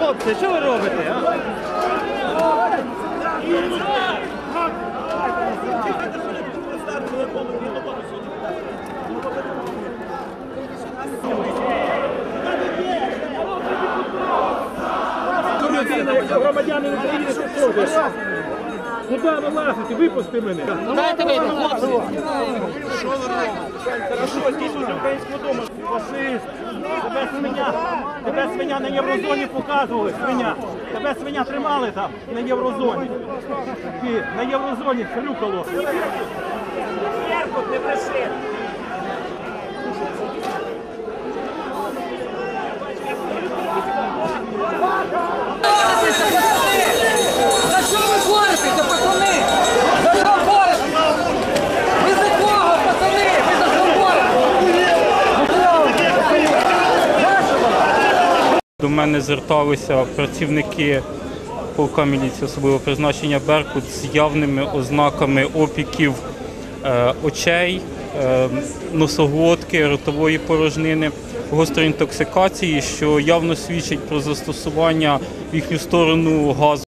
Uopće, što vi robite, ja? Hvala! Людина, якщо громадянин України, що робиш? Куди ви лазите? Випусти мене. Дайте вийти, хлопці. Хорошо, стій тут українського дому. Фашист. Тебе свиня, тебе свиня на єврозоні показували, свиня. Тебе свиня тримали там на єврозоні. Ти на єврозоні хрюкало. Не бреши. Мене зверталися працівники полка міліції особливого призначення Беркут з явними ознаками опіків е, очей, е, носоглотки, ротової порожнини, гострої інтоксикації, що явно свідчить про застосування в їхню сторону газу.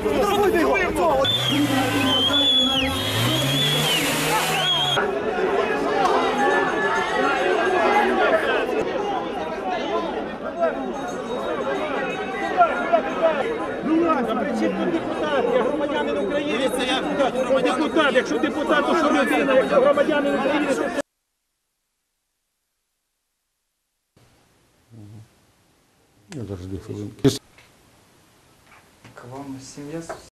депутат? Я громадянин України. Депутат, якщо депутат, то що людина, якщо громадянин України, Я завжди хвилинку. К вам семья